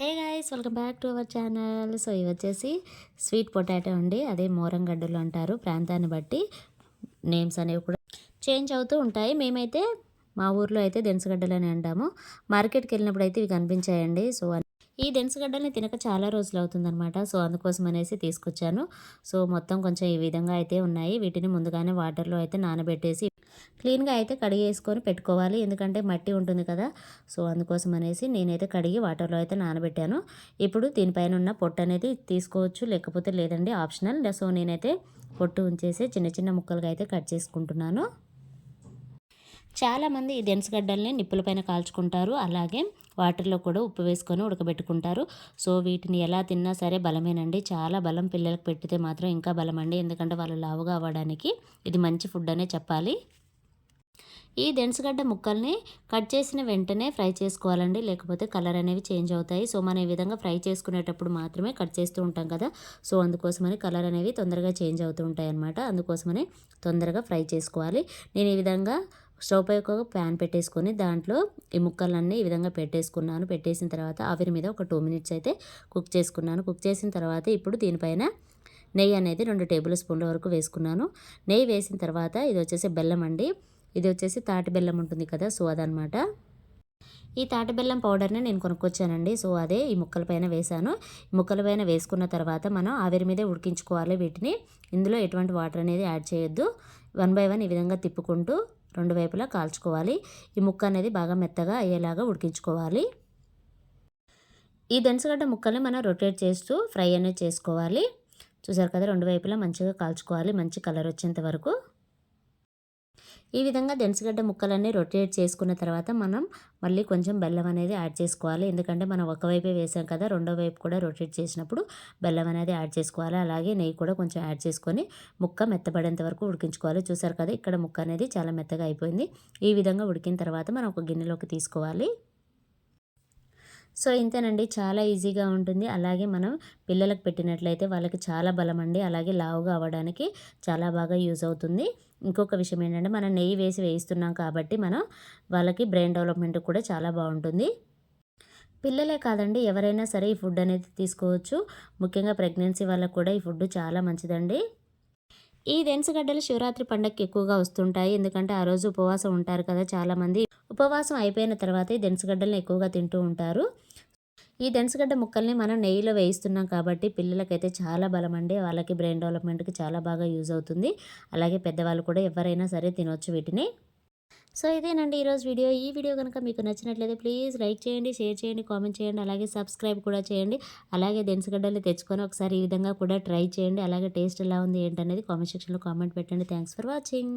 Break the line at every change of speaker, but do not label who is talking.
Hey guys welcome back to our channel. So ఇవి వచ్చేసి sweet potato అండి. అదే మోరంగడ్డలు అంటారు. ప్రాంతాన్ని బట్టి నేమ్స్ అనేవి కూడా చేంజ్ అవుతూ ఉంటాయి. మేమైతే మా ఊర్లో అయితే దెనసగడ్డలు అని అంటాము. మార్కెట్కి వెళ్ళినప్పుడు అయితే ఇవి కనిపించాయండి. సో ఈ దెనసగడ్డల్ని తినక చాలా రోజులు అవుతుందన్నమాట. సో అందుకోసం అనేసి తీసుకొచ్చాను. సో మొత్తం కొంచెం ఈ విధంగా అయితే ఉన్నాయి. వీటిని ముందుగానే వాటర్లో అయితే నానబెట్టేసి క్లీన్గా అయితే కడిగేసుకొని పెట్టుకోవాలి. ఎందుకంటే మట్టి ఉంటుంది కదా. సో అందుకోసం అనేసి నేనైతే కడిగి వాటర్లో అయితే నానబెట్టాను. ఇప్పుడు దీనిపైన ఉన్న పొట్టు అనేది తీసుకోవచ్చు. లేకపోతే లేదండి ఆప్షనల్. సో నేనైతే పొట్టు ఉంచేసి చిన్న చిన్న ముక్కలుగా అయితే కట్ చేసుకుంటున్నాను. చాలామంది ఈ దెనసగడ్డల్ని నిప్పులపైన కాల్చుకుంటారు. అలాగే వాటర్లో కూడా ఉప్పు వేసుకొని ఉడకబెట్టుకుంటారు. సో వీటిని ఎలా తిన్నా సరే బలమేనండి. చాలా బలం పిల్లలకు పెట్టితే మాత్రం ఇంకా బలం అండి ఎందుకంటే వాళ్ళు లావుగా అవ్వడానికి ఇది మంచి ఫుడ్ అనే చెప్పాలి. ఈ దెనసగడ్డ ముక్కల్ని కట్ చేసిన వెంటనే ఫ్రై చేసుకోవాలండి. లేకపోతే కలర్ అనేవి చేంజ్ అవుతాయి. సో మనం ఈ విధంగా ఫ్రై చేసుకునేటప్పుడు మాత్రమే కట్ చేస్తూ ఉంటాం కదా. సో అందుకోసమని కలర్ అనేవి తొందరగా చేంజ్ అవుతూ ఉంటాయి అన్నమాట. అందుకోసమని తొందరగా ఫ్రై చేసుకోవాలి. నేను ఈ విధంగా స్టవ్ పై ఒక ప్యాన్ పెట్టేసుకొని దాంట్లో ఈ ముక్కలన్నీ ఈ విధంగా పెట్టేసుకున్నాను. పెట్టేసిన తర్వాత ఆవిరి మీద ఒక టూ మినిట్స్ అయితే కుక్ చేసుకున్నాను. కుక్ చేసిన తర్వాత ఇప్పుడు దీనిపైన నెయ్యి అనేది రెండు టేబుల్ స్పూన్ల వరకు వేసుకున్నాను. నెయ్యి వేసిన తర్వాత ఇది వచ్చేసి బెల్లం అండి. ఇది వచ్చేసి తాటి బెల్లం ఉంటుంది కదా సో అదనమాట ఈ తాటి బెల్లం పౌడర్ని నేను కొనుక్కొచ్చానండి సో అదే ఈ ముక్కల పైన వేసాను ముక్కల పైన వేసుకున్న తర్వాత మనం ఆవిరి మీదే ఉడికించుకోవాలి వీటిని. ఇందులో ఎటువంటి వాటర్ అనేది యాడ్ చేయొద్దు. వన్ బై వన్ ఈ విధంగా తిప్పుకుంటూ రెండు వైపులా కాల్చుకోవాలి. ఈ ముక్క అనేది బాగా మెత్తగా అయ్యేలాగా ఉడికించుకోవాలి. ఈ దెనసగడ్డ ముక్కల్ని మనం రొటేట్ చేస్తూ ఫ్రై అనేది చేసుకోవాలి. చూసారు కదా రెండు వైపులా మంచిగా కాల్చుకోవాలి మంచి కలర్ వచ్చేంత వరకు. ఈ విధంగా దెనసగడ్డ ముక్కలన్నీ రొటేట్ చేసుకున్న తర్వాత మనం మళ్ళీ కొంచెం బెల్లం అనేది యాడ్ చేసుకోవాలి. ఎందుకంటే మనం ఒకవైపే వేసాం కదా రెండో వైపు కూడా రొటేట్ చేసినప్పుడు బెల్లం అనేది యాడ్ చేసుకోవాలి. అలాగే నెయ్యి కూడా కొంచెం యాడ్ చేసుకొని ముక్క మెత్తబడేంత వరకు ఉడికించుకోవాలి. చూసారు కదా ఇక్కడ ముక్క అనేది చాలా మెత్తగా అయిపోయింది. ఈ విధంగా ఉడికిన తర్వాత మనం ఒక గిన్నెలోకి తీసుకోవాలి. సో ఇంతేనండి. చాలా ఈజీగా ఉంటుంది. అలాగే మనం పిల్లలకు పెట్టినట్లయితే వాళ్ళకి చాలా బలం అండి. అలాగే లావుగా అవ్వడానికి చాలా బాగా యూజ్ అవుతుంది. ఇంకొక విషయం ఏంటంటే మనం నెయ్యి వేసి వేయిస్తున్నాం కాబట్టి మనం వాళ్ళకి బ్రెయిన్ డెవలప్మెంట్ కూడా చాలా బాగుంటుంది. పిల్లలే కాదండి. ఎవరైనా సరే ఈ ఫుడ్ అనేది తీసుకోవచ్చు. ముఖ్యంగా ప్రెగ్నెన్సీ వాళ్ళకు కూడా ఈ ఫుడ్ చాలా మంచిదండి. ఈ దెన్సగడ్డలు శివరాత్రి పండగకి ఎక్కువగా వస్తుంటాయి. ఎందుకంటే ఆ రోజు ఉపవాసం ఉంటారు కదా చాలామంది. ఉపవాసం అయిపోయిన తర్వాత ఈ దెన్సగడ్డలను ఎక్కువగా తింటూ ఉంటారు. ఈ దెనసగడ్డ ముక్కల్ని మనం నెయ్యిలో వేయిస్తున్నాం కాబట్టి పిల్లలకైతే చాలా బలం అండి. వాళ్ళకి బ్రెయిన్ డెవలప్మెంట్కి చాలా బాగా యూజ్ అవుతుంది. అలాగే పెద్దవాళ్ళు కూడా ఎవరైనా సరే తినొచ్చు వీటిని. సో ఇదేనండి ఈరోజు వీడియో. ఈ వీడియో కనుక మీకు నచ్చినట్లయితే ప్లీజ్ లైక్ చేయండి షేర్ చేయండి కామెంట్ చేయండి అలాగే సబ్స్క్రైబ్ కూడా చేయండి. అలాగే దెనసగడ్డలు తెచ్చుకొని ఒకసారి ఈ విధంగా కూడా ట్రై చేయండి. అలాగే టేస్ట్ ఎలా ఉంది ఏంటనేది కామెంట్ సెక్షన్లో కామెంట్ పెట్టండి. Thanks for watching.